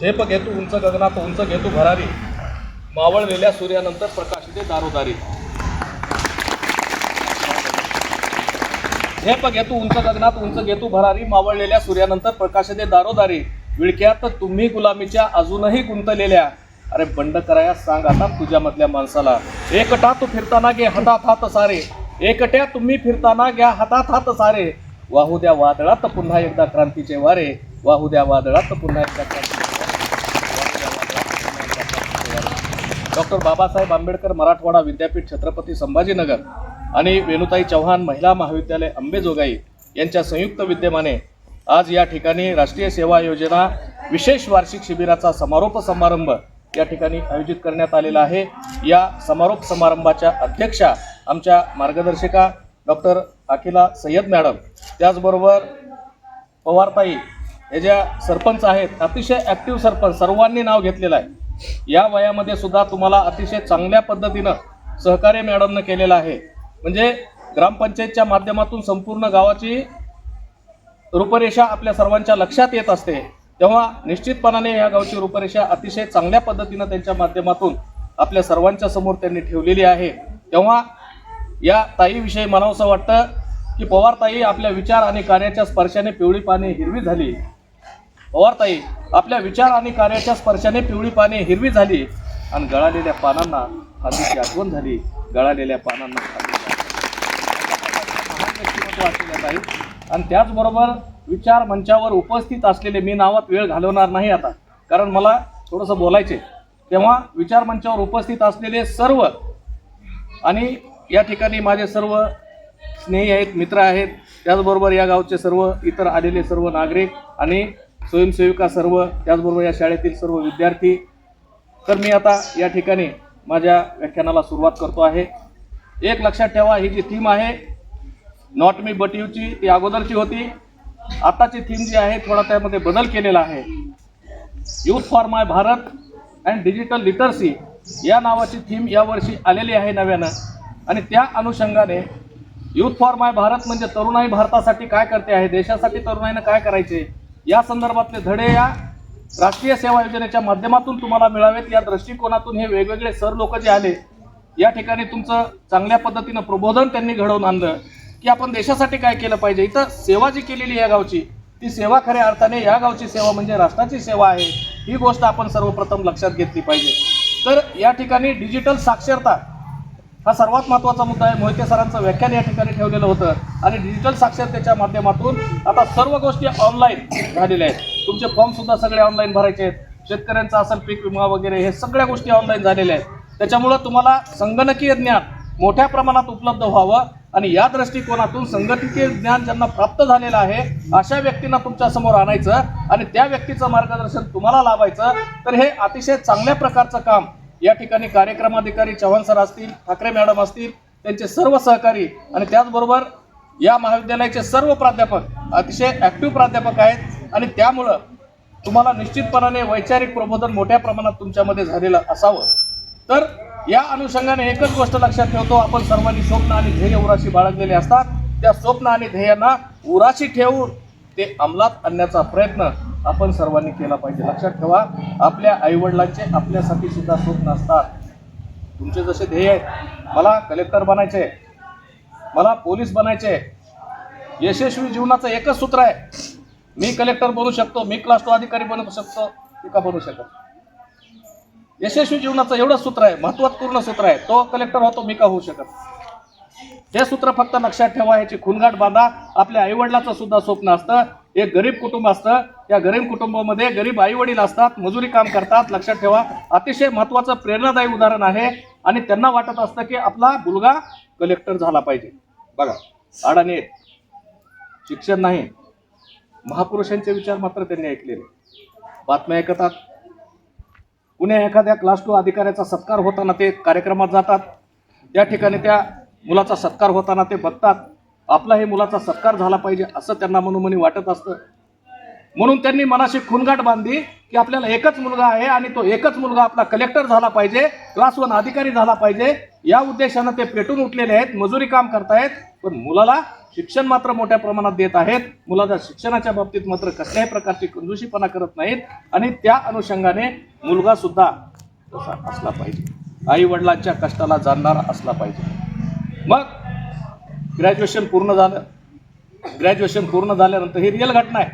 झेप घेतू उंच गगनात उंच घेतू भरारी. मावळलेल्या सूर्यानंतर प्रकाशिते दारोदारी. झेप घेतू उंच गगनात उंच घेतू भरारी मावळलेल्या सूर्यानंतर प्रकाशिते दारोदारी. विळख्यात तुम्ही गुलामीच्या अजूनही गुंतलेल्या. अरे बंड कराया सांग आता तुझ्यामधल्या माणसाला. एकटा तू फिरताना घे हातात हात सारे. एकट्या तुम्ही फिरताना घ्या हातात हात सारे. वाहू द्या वादळात पुन्हा एकदा क्रांतीचे वारे. वाहू द्या वादळात पुन्हा एकदा क्रांतीचे वारे डॉक्टर बाबासाहेब आंबेडकर मराठवाडा विद्यापीठ छत्रपती संभाजीनगर आणि वेणुताई चव्हाण महिला महाविद्यालय अंबेजोगाई यांच्या संयुक्त विद्यमाने आज या ठिकाणी राष्ट्रीय सेवा योजना विशेष वार्षिक शिबिराचा समारोप समारंभ या ठिकाणी आयोजित करण्यात आलेला आहे. या समारोप समारंभाच्या अध्यक्षा आमच्या मार्गदर्शिका डॉक्टर अखिला सय्यद मॅडम. त्याचबरोबर पवारताई हे ज्या सरपंच आहेत अतिशय ॲक्टिव्ह सरपंच सर्वांनी नाव घेतलेलं आहे. या वयामध्ये सुद्धा तुम्हाला अतिशय चांगल्या पद्धतीनं सहकार्य मॅडमनं केलेलं आहे. म्हणजे ग्रामपंचायतच्या माध्यमातून संपूर्ण गावाची रूपरेषा आपल्या सर्वांच्या लक्षात येत असते. तेव्हा निश्चितपणाने या गावची रूपरेषा अतिशय चांगल्या पद्धतीनं त्यांच्या माध्यमातून आपल्या सर्वांच्या समोर त्यांनी ठेवलेली आहे. तेव्हा या ताईविषयी म्हणावंसं वाटतं की पवारताई आपल्या विचार आणि कार्याच्या स्पर्शाने पिवळी पाने हिरवी झाली. पवारताई आपल्या विचार आणि कार्याच्या स्पर्शाने पिवळी पाने हिरवी झाली आणि गळालेल्या पानांना हल्लीची आठवण झाली. गळालेल्या पानांना ताई. आणि त्याचबरोबर विचार मंचावर उपस्थित असलेले मी नावात वेळ घालवणार नाही आता. कारण मला थोडंसं बोलायचे तेव्हा विचार मंचावर उपस्थित असलेले सर्व आणि या ठिकाणी माझे सर्व स्नेही आहेत मित्र आहेत. त्याचबरोबर या गावचे सर्व इतर आलेले सर्व नागरिक आणि स्वयंसेविका सर्व त्याचबरोबर या शाळेतील सर्व विद्यार्थी. तर मी आता या ठिकाणी माझ्या व्याख्यानाला सुरुवात करतो आहे. एक लक्षात ठेवा ही जी थीम आहे नॉट मी बट यूची ती अगोदरची होती. आताची थीम जी आहे थोडा त्यामध्ये बदल केलेला आहे. Youth for my Bharat and digital literacy या नावाची थीम यावर्षी आलेली आहे नव्यानं. आणि त्या अनुषंगाने यूथ फॉर माय भारत म्हणजे तरुणाई भारतासाठी काय करते आहे देशासाठी तरुणाईनं काय करायचे? या संदर्भातले धडे या राष्ट्रीय सेवा योजनेच्या माध्यमातून तुम्हाला मिळावेत. या दृष्टिकोनातून हे वेगवेगळे सर लोक जे आले या ठिकाणी तुमचं चांगल्या पद्धतीनं प्रबोधन त्यांनी घडवून आणलं की आपण देशासाठी काय केलं पाहिजे. इथं सेवा जी केलेली या गावची ती सेवा खऱ्या अर्थाने या गावची सेवा म्हणजे राष्ट्राची सेवा आहे. ही गोष्ट आपण सर्वप्रथम लक्षात घेतली पाहिजे. तर या ठिकाणी डिजिटल साक्षरता हा सर्वात महत्त्वाचा मुद्दा आहे. मोहिते सरांचं व्याख्यान या ठिकाणी ठेवलेलं होतं. आणि डिजिटल साक्षरतेच्या माध्यमातून आता सर्व गोष्टी ऑनलाईन झालेल्या आहेत. तुमचे फॉर्म सुद्धा सगळे ऑनलाईन भरायचे आहेत. शेतकऱ्यांचा असेल पीक विमा वगैरे हे सगळ्या गोष्टी ऑनलाईन झालेल्या आहेत. त्याच्यामुळं तुम्हाला संगणकीय ज्ञान मोठ्या प्रमाणात उपलब्ध व्हावं आणि या दृष्टिकोनातून संगणकीय ज्ञान ज्यांना प्राप्त झालेलं आहे अशा व्यक्तींना तुमच्यासमोर आणायचं आणि त्या व्यक्तीचं मार्गदर्शन तुम्हाला लाभायचं. तर हे अतिशय चांगल्या प्रकारचं काम या ठिकाणी कार्यक्रमाधिकारी चव्हाण सर असतील ठाकरे मॅडम असतील त्यांचे सर्व सहकारी आणि त्याचबरोबर या महाविद्यालयाचे सर्व प्राध्यापक अतिशय ॲक्टिव्ह प्राध्यापक आहेत आणि त्यामुळं तुम्हाला निश्चितपणाने वैचारिक प्रबोधन मोठ्या प्रमाणात तुमच्यामध्ये झालेलं असावं. तर या अनुषंगाने एकच गोष्ट लक्षात ठेवतो आपण सर्वांनी स्वप्न आणि ध्येय उराशी बाळगलेले असतात. त्या स्वप्न आणि ध्येयांना उराशी ठेवून ते अंमलात आणण्याचा प्रयत्न आपण सर्वांनी केला पाहिजे. लक्षात ठेवा आपल्या आईवडिलांचे आपल्यासाठी सुद्धा स्वप्न असतात तुमचे जसे ध्येय आहेत मला कलेक्टर बनायचे मला पोलीस बनायचे यशस्वी जीवनाचं एकच सूत्र आहे. मी कलेक्टर बनू शकतो मी क्लास टू अधिकारी बनू शकतो मी का बनू शकत यशस्वी जीवनाचं एवढंच सूत्र आहे महत्त्वपूर्ण सूत्र आहे. तो कलेक्टर होतो मी का होऊ शकत हे सूत्र फक्त लक्षात ठेवा याची खुणगाठ बांधा. आपल्या आईवडिलाचं सुद्धा स्वप्न असतं एक गरीब कुटुंब असतं. त्या गरीब कुटुंबामध्ये गरीब आईवडील असतात मजुरी काम करतात लक्षात ठेवा. अतिशय महत्त्वाचं प्रेरणादायी उदाहरण आहे आणि त्यांना वाटत असतं की आपला मुलगा कलेक्टर झाला पाहिजे. बघा अडाणी शिक्षण नाही. महापुरुषांचे विचार मात्र त्यांनी ऐकलेले. बातम्या ऐकतात. कुण्या एखाद्या क्लास टू अधिकाऱ्याचा सत्कार होताना ते कार्यक्रमात जातात. त्या ठिकाणी त्या मुलाचा सत्कार होताना ते बघतात. आपला हे मुलाचा सत्कार झाला पाहिजे असं त्यांना मनोमनी वाटत असतं. म्हणून त्यांनी मनाशी खुणगाठ बांधली की आपल्याला एकच मुलगा आहे आणि तो एकच मुलगा आपला कलेक्टर झाला पाहिजे क्लास वन अधिकारी झाला पाहिजे. या उद्देशानं ते पेटून उठलेले आहेत मजुरी काम करतायत पण मुलाला शिक्षण मात्र मोठ्या प्रमाणात देत आहेत. मुलाच्या शिक्षणाच्या बाबतीत मात्र कसल्याही प्रकारची कंजुशीपणा करत नाहीत आणि त्या अनुषंगाने मुलगा सुद्धा तसा असला पाहिजे. आई वडिलांच्या कष्टाला जाणणारा असला पाहिजे. मग ग्रॅज्युएशन पूर्ण झालं. ग्रॅज्युएशन पूर्ण झाल्यानंतर ही रिअल घटना आहे.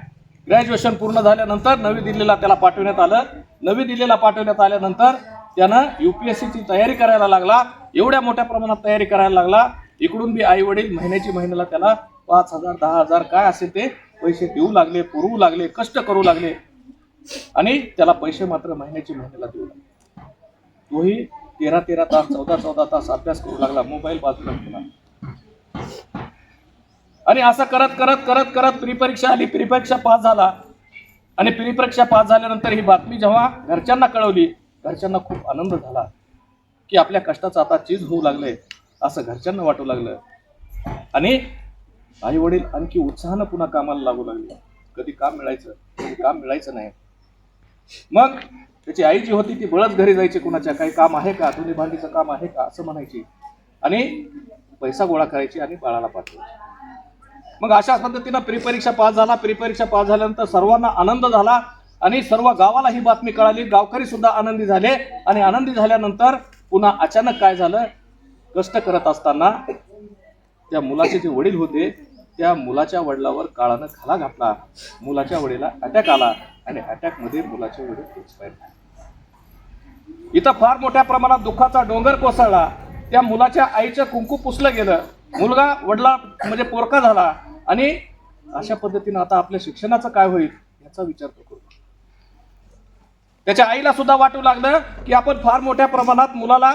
ग्रॅज्युएशन पूर्ण झाल्यानंतर नवी दिल्लीला त्याला पाठवण्यात आलं. नवी दिल्लीला पाठवण्यात आल्यानंतर त्यानं यू पी एस सीची तयारी करायला लागला. एवढ्या मोठ्या प्रमाणात तयारी करायला लागला. इकडून बी आई वडील महिन्याची महिन्याला त्याला पाच हजार दहा हजार काय असेल ते पैसे देऊ लागले पुरवू लागले कष्ट करू लागले. आणि त्याला पैसे मात्र महिन्याची महिन्याला देऊ लागले. तोही तेरा तेरा तास चौदा चौदा तास अभ्यास करू लागला. मोबाईल बाजूला ठेवला. आणि असं करत करत करत करत प्रीपरीक्षा आली प्रीपरीक्षा पास झाला. आणि प्रीपरीक्षा पास झाल्यानंतर ही बातमी जेव्हा घरच्यांना कळवली घरच्यांना खूप आनंद झाला की आपल्या कष्टाचं आता चीज होऊ लागले असं घरच्यांना वाटू लागलं. आणि आई वडील आणखी उत्साहानं पुन्हा कामाला लागू लागले. कधी काम मिळायचं कधी काम मिळायचं नाही. मग त्याची आई जी होती ती बळच घरी जायची कुणाच्या काही काम आहे का? धुनी भांडीचं काम आहे का? असं म्हणायची. आणि पैसा गोळा करायची आणि बाळाला पाठवायची. मग अशाच पद्धतीनं प्रीपरीक्षा पास झाला. प्रीपरीक्षा पास झाल्यानंतर सर्वांना आनंद झाला आणि सर्व गावाला ही बातमी कळाली. गावकरी सुद्धा आनंदी झाले आणि आनंदी झाल्यानंतर पुन्हा अचानक काय झालं? कष्ट करत असताना त्या मुलाचे जे वडील होते त्या मुलाच्या वडिलावर काळानं खाला घातला. मुलाच्या वडीला अटॅक आला आणि अटॅकमध्ये मुलाचे वडील एक्सपायर झाले इथं फार मोठ्या प्रमाणात दुःखाचा डोंगर कोसळला. त्या मुलाच्या आईचं कुंकू पुसलं गेलं. मुलगा वडला म्हणजे पोरका झाला आणि अशा पद्धतीनं आता आपल्या शिक्षणाचं काय होईल याचा विचार तो करू. त्याच्या आईला सुद्धा वाटू लागलं की आपण फार मोठ्या प्रमाणात मुलाला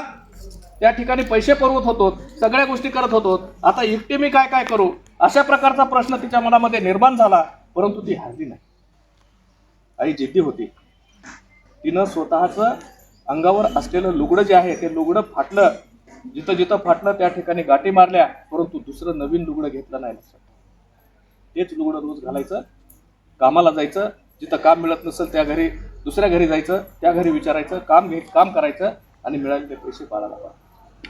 त्या ठिकाणी पैसे पुरवत होतो सगळ्या गोष्टी करत होतो. आता एकटे मी काय काय करू? अशा प्रकारचा प्रश्न तिच्या मनामध्ये निर्माण झाला परंतु ती हरली नाही. आई जिद्दी होती. तिनं स्वतःचं अंगावर असलेलं लुगडं जे आहे ते लुगडं फाटलं. जिथं जिथं फाटलं त्या ठिकाणी गाठी मारल्या परंतु दुसरं नवीन लुगडं घेतलं नाही. लक्षात तेच लुगडं रोज घालायचं कामाला जायचं जिथं काम मिळत नसेल त्या घरी दुसऱ्या घरी जायचं त्या घरी विचारायचं काम घे काम करायचं आणि मिळालेले पैसे बाळाला पाठवायचे.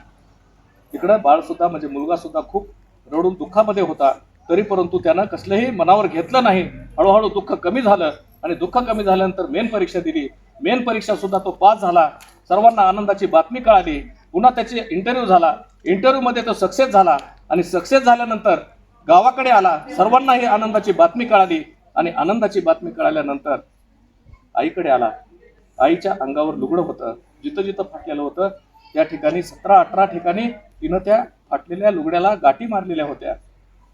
तिकडं बाळसुद्धा म्हणजे मुलगा सुद्धा खूप रडून दुःखामध्ये होता तरी परंतु त्यानं कसलंही मनावर घेतलं नाही. हळूहळू दुःख कमी झालं आणि दुःख कमी झाल्यानंतर मेन परीक्षा दिली. मेन परीक्षा सुद्धा तो पास झाला. सर्वांना आनंदाची बातमी कळाली. पुन्हा त्याची इंटरव्ह्यू झाला. इंटरव्ह्यूमध्ये तो सक्सेस झाला. आणि सक्सेस झाल्यानंतर गावाकडे आला. सर्वांना ही आनंदाची बातमी कळाली. आणि आनंदाची बातमी कळाल्यानंतर आईकडे आला. आईच्या अंगावर लुगडं होतं. जिथं जिथं फाटलेलं होतं त्या ठिकाणी सतरा अठरा ठिकाणी तिनं त्या फाटलेल्या लुगड्याला गाठी मारलेल्या होत्या.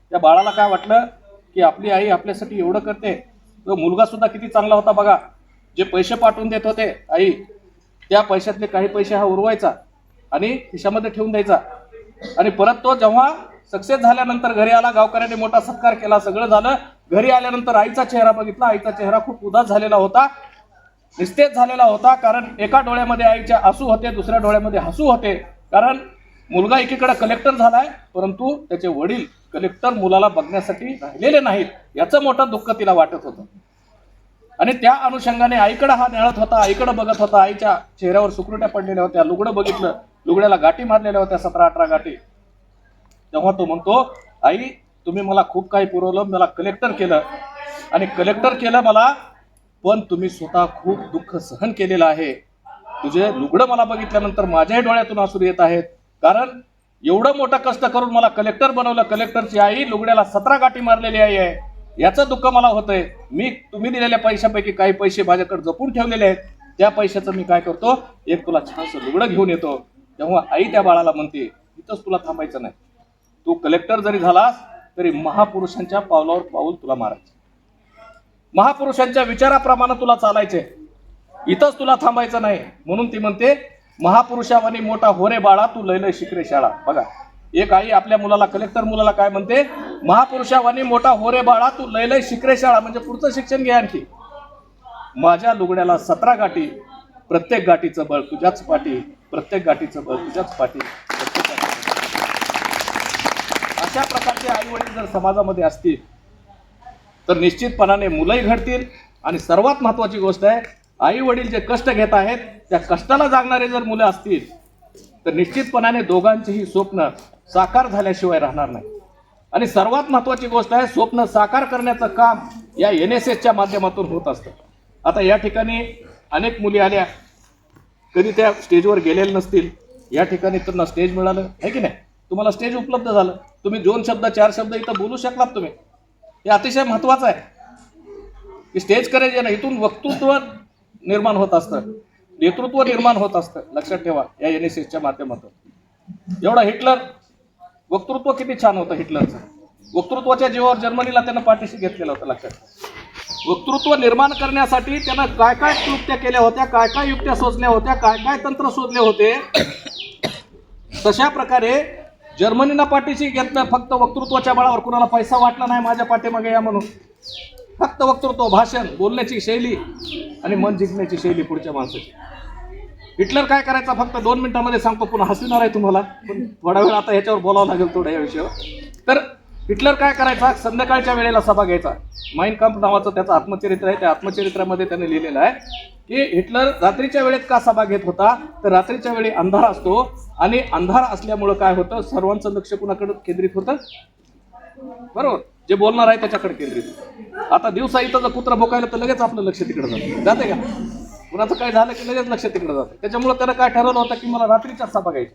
त्या बाळाला काय वाटलं? की आपली आई आपल्यासाठी एवढं करते. तो मुलगा सुद्धा किती चांगला होता बघा. जे पैसे पाठवून देत होते आई त्या पैशातले काही पैसे हा उरवायचा आणि खिशामध्ये ठेवून द्यायचा. आणि परत तो जेव्हा सक्सेस झाल्यानंतर घरी आला गावकऱ्याने मोठा सत्कार केला सगळं झालं. घरी आल्यानंतर आईचा चेहरा बघितला आईचा चेहरा खूप उदास झालेला होता. निस्तेज झालेला होता कारण एका डोळ्यामध्ये आईच्या आसू होते दुसऱ्या डोळ्यामध्ये हसू होते. कारण मुलगा एकीकडे कलेक्टर झालाय परंतु त्याचे वडील कलेक्टर मुलाला बघण्यासाठी राहिलेले नाहीत. याचं मोठं दुःख तिला वाटत होतं. आणि त्या अनुषंगाने आईकडे हा निळत होता आईकडे बघत होता आईच्या चेहऱ्यावर सुकरुट्या पडलेल्या होत्या लुगडं बघितलं लुगड्याला गाठी मारलेल्या होत्या सतरा अठरा गाठी. तेव्हा तो म्हणतो आई तुम्ही मला खूप काही पुरवलं मला कलेक्टर केलं. आणि कलेक्टर केलं मला पण तुम्ही स्वतः खूप दुःख सहन केलेलं आहे. तुझे लुगडं मला बघितल्यानंतर माझ्याही डोळ्यातून आसूर येत आहेत. कारण एवढं मोठं कष्ट करून मला कलेक्टर बनवलं. कलेक्टरची आई लुगड्याला सतरा गाठी मारलेली आई आहे. याचं दुःख मला होतंय. मी तुम्ही दिलेल्या पैशापैकी काही पैसे माझ्याकडे जपून ठेवलेले आहेत. त्या पैशाचं मी काय करतो? एक तुला छानसं लुगडं घेऊन येतो. तेव्हा आई त्या बाळाला म्हणते इथंच तुला थांबायचं नाही. तू कलेक्टर जरी झालास तरी महापुरुषांच्या पावलावर पाऊल तुला मारायचं. महापुरुषांच्या विचाराप्रमाणे तुला चालायचे इथंच तुला थांबायचं नाही. म्हणून ती म्हणते महापुरुषावानी मोठा होरे बाळा तू लय लय शिकरे शाळा. बघा एक आई आपल्या मुलाला कलेक्टर मुलाला काय म्हणते? महापुरुषावानी मोठा होरे बाळा तू लय लय शिकरे शाळा म्हणजे पुढचं शिक्षण घे आणखी. माझ्या लुगड्याला सतरा गाठी प्रत्येक गाठीचं बळ तुझ्याच पाठी प्रत्येक गाठीचं बळ तुझ्याच पाठी अशा प्रकारचे आई वडील जर समाजामध्ये असतील तर निश्चितपणाने मुलंही घडतील. आणि सर्वात महत्वाची गोष्ट आहे आई वडील जे कष्ट घेत आहेत त्या कष्टाला जागणारे जर मुलं असतील तर निश्चितपणाने दोघांचेही स्वप्न साकार झाल्याशिवाय राहणार नाही आणि सर्वात महत्त्वाची गोष्ट आहे स्वप्न साकार करण्याचं काम या एन एस एसच्या माध्यमातून होत असतं. आता या ठिकाणी अनेक मुली आल्या कधी त्या स्टेजवर गेलेल्या नसतील या ठिकाणी त्यांना स्टेज मिळालं आहे की नाही? तुम्हाला स्टेज उपलब्ध झालं. तुम्ही दोन शब्द चार शब्द इथं बोलू शकलात तुम्ही. हे अतिशय महत्त्वाचं आहे. की स्टेज करायचे ना इथून वक्तृत्व निर्माण होत असतं. नेतृत्व निर्माण होत असतं. लक्षात ठेवा या एन एस एसच्या माध्यमातून. एवढा हिटलर वक्तृत्व किती छान होतं हिटलरचं. वक्तृत्वाच्या जीवावर जर्मनीला त्यानं पाठीशी घेतलेलं होतं लक्षात. वक्तृत्व निर्माण करण्यासाठी त्यानं काय काय कृत्या केल्या होत्या काय काय युक्त्या सोचल्या होत्या काय काय तंत्र शोधले होते तशा प्रकारे जर्मनीला पाठीशी घेतलं फक्त वक्तृत्वाच्या बळावर कुणाला पैसा वाटला नाही माझ्या पाठीमागे या म्हणून. फक्त वक्तृत्व भाषण बोलण्याची शैली आणि मन जिंकण्याची शैली पुढच्या माणसाची. हिटलर काय करायचा? फक्त दोन मिनिटांमध्ये सांगतो. पुन्हा हसविणार आहे तुम्हाला. पण थोडा वेळ आता ह्याच्यावर बोलावं लागेल थोड्या या विषयावर. तर हिटलर काय करायचा? संध्याकाळच्या वेळेला सभा घ्यायचा. माइन कांप नावाचं त्याचं आत्मचरित्र आहे. त्या आत्मचरित्रामध्ये त्याने लिहिलेलं आहे की हिटलर रात्रीच्या वेळेत का सभा घेत होता? तर रात्रीच्या वेळी अंधार असतो आणि अंधार असल्यामुळं काय होतं? सर्वांचं लक्ष कुणाकडे केंद्रित होतं? बरोबर. जे बोलणार आहे त्याच्याकडे केंद्रित. आता दिवसा इथं जर कुत्रा भोकायला तर लगेच आपलं लक्ष तिकडे जातं. जाते का? कुणाचं काय झालं की लगेच लक्ष तिकडे जातं. त्याच्यामुळे त्यानं काय ठरवलं होतं की मला रात्रीच्या सभा घ्यायची.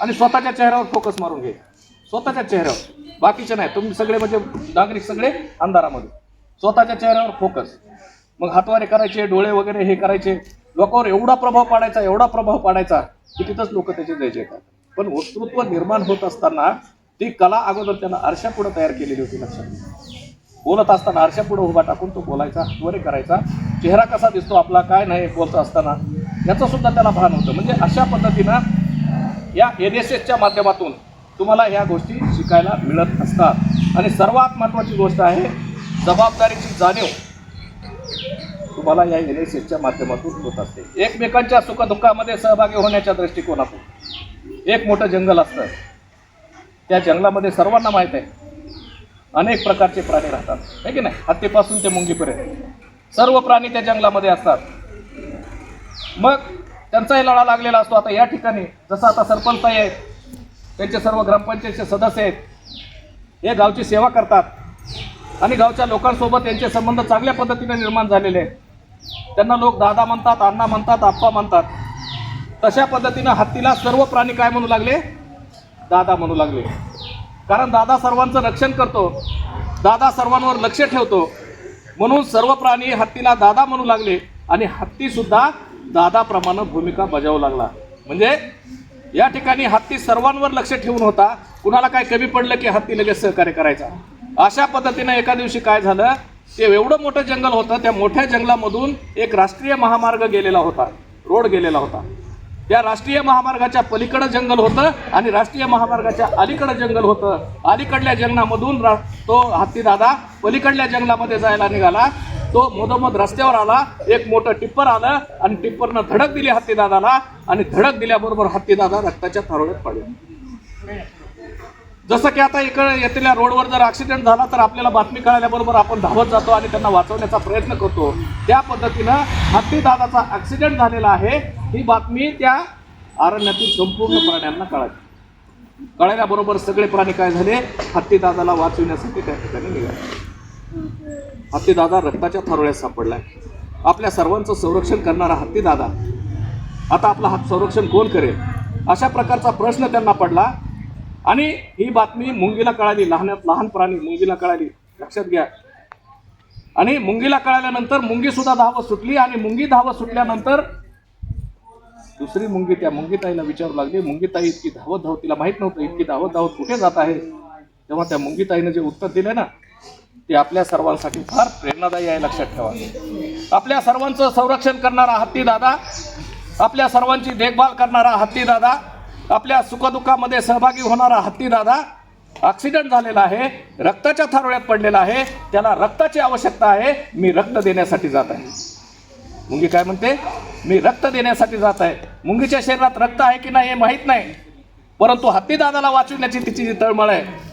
आणि स्वतःच्या चेहऱ्यावर फोकस मारून घ्यायचा स्वतःच्या चेहऱ्यावर. बाकीचे नाही. तुम्ही सगळे म्हणजे नागरिक सगळे अंधारामध्ये. स्वतःच्या चेहऱ्यावर फोकस मग हातवारे करायचे डोळे वगैरे हे करायचे. लोकांवर एवढा प्रभाव पाडायचा एवढा प्रभाव पाडायचा की तिथंच लोक त्याचे जायचे येतात पण वक्तृत्व निर्माण होत असताना ती कला अगोदर त्यांना आरशापुढे तयार केलेली होती लक्षात बोलत असताना आरशापुढे उभा टाकून तो बोलायचा हातवारे करायचा. चेहरा कसा दिसतो आपला काय नाही बोलत असताना याचं सुद्धा त्याला भान होतं. म्हणजे अशा पद्धतीनं या एन एस एसच्या माध्यमातून तुम्हाला ह्या गोष्टी शिकायला मिळत असतात. आणि सर्वात महत्त्वाची गोष्ट आहे जबाबदारीची जाणीव तुम्हाला या एन एस एसच्या माध्यमातून होत असते. एकमेकांच्या सुखदुःखामध्ये सहभागी होण्याच्या दृष्टिकोनातून एक मोठं जंगल असतं. त्या जंगलामध्ये सर्वांना माहीत आहे अनेक प्रकारचे प्राणी राहतात. आहे की नाही? हत्तीपासून ते मुंगीपर्यंत. सर्व प्राणी त्या जंगलामध्ये असतात. मग त्यांचाही लढा लागलेला असतो. आता या ठिकाणी जसं आता सरपंच आहेत त्यांचे सर्व ग्रामपंचायतचे सदस्य आहेत. हे गावची सेवा करतात. आणि गावच्या लोकांसोबत यांचे संबंध चांगल्या पद्धतीने निर्माण झालेले आहेत. त्यांना लोक दादा म्हणतात अण्णा म्हणतात आप्पा म्हणतात. तशा पद्धतीनं हत्तीला सर्व प्राणी काय म्हणू लागले? दादा म्हणू लागले. कारण दादा सर्वांचं रक्षण करतो. दादा सर्वांवर लक्ष ठेवतो. म्हणून सर्व प्राणी हत्तीला दादा म्हणू लागले आणि हत्तीसुद्धा दादाप्रमाणे भूमिका बजावू लागला. म्हणजे या ठिकाणी हत्ती सर्वांवर लक्ष ठेवून होता. कुणाला काय कमी पडलं की हत्ती लगेच सहकार्य करायचा? अशा पद्धतीनं एका दिवशी काय झालं? ते एवढं मोठं जंगल होतं त्या मोठ्या जंगलामधून एक राष्ट्रीय महामार्ग गेलेला होता. रोड गेलेला होता. या राष्ट्रीय महामार्गाच्या पलीकडं जंगल होतं आणि राष्ट्रीय महामार्गाच्या अलीकडं जंगल होतं. अलीकडल्या जंगलामधून रा तो हत्तीदादा पलीकडल्या जंगलामध्ये जायला निघाला. तो मधोमध रस्त्यावर आला. एक मोठं टिप्पर आलं आणि टिप्परनं धडक दिली हत्तीदादाला आणि धडक दिल्याबरोबर हत्तीदादा रक्ताच्या थारोळ्यात पडला. जसं की आता इकडे येथील रोडवर जर ॲक्सिडेंट झाला तर आपल्याला बातमी कळाल्याबरोबर आपण धावत जातो आणि त्यांना वाचवण्याचा प्रयत्न करतो. त्या पद्धतीनं हत्तीदादाचा ॲक्सिडेंट झालेला आहे. ही बातमी त्या अरण्यातील संपूर्ण प्राण्यांना कळाली. कळल्याबरोबर सगळे प्राणी काय झाले? हत्तीदादाला वाचविण्यासाठी त्या ठिकाणी निघाले. हत्तीदादा रक्ताच्या थारोळ्यात सापडलाय आपल्या सर्वांचं संरक्षण करणारा हत्तीदादा. आता आपला हात संरक्षण कोण करेल? अशा प्रकारचा प्रश्न त्यांना पडला. आणि ही बातमी मुंगीला कळाली लहानात लहान प्राणी मुंगीला कळाली. लक्षात घ्या. आणि मुंगीला कळाल्यानंतर मुंगी सुद्धा धावत सुटली आणि मुंगी धावत सुटल्यानंतर दुसरी मुंगी त्या मुंगीताईला विचारू लागली मुंगीताई इतकी धावत धावत तिला माहीत नव्हतं इतकी धावत धावत कुठे जात आहे? तेव्हा त्या मुंगीताईनं जे उत्तर दिले ना ते आपल्या सर्वांसाठी फार प्रेरणादायी आहे लक्षात ठेवा. आपल्या सर्वांचं संरक्षण करणारा हत्ती दादा आपल्या सर्वांची देखभाल करणारा हत्ती दादा आपल्या सुखदुःखामध्ये सहभागी होणारा हत्ती दादा ॲक्सिडेंट झालेला आहे. रक्ताच्या थारोळ्यात पडलेला आहे. त्याला रक्ताची आवश्यकता आहे. मी रक्त देण्यासाठी जात आहे. मुंगी काय म्हणते? मी रक्त देण्यासाठी जात आहे. मुंगीच्या शरीरात रक्त आहे की नाही हे माहीत नाही. परंतु हत्तीदादाला वाचविण्याची तिची जी तळमळ आहे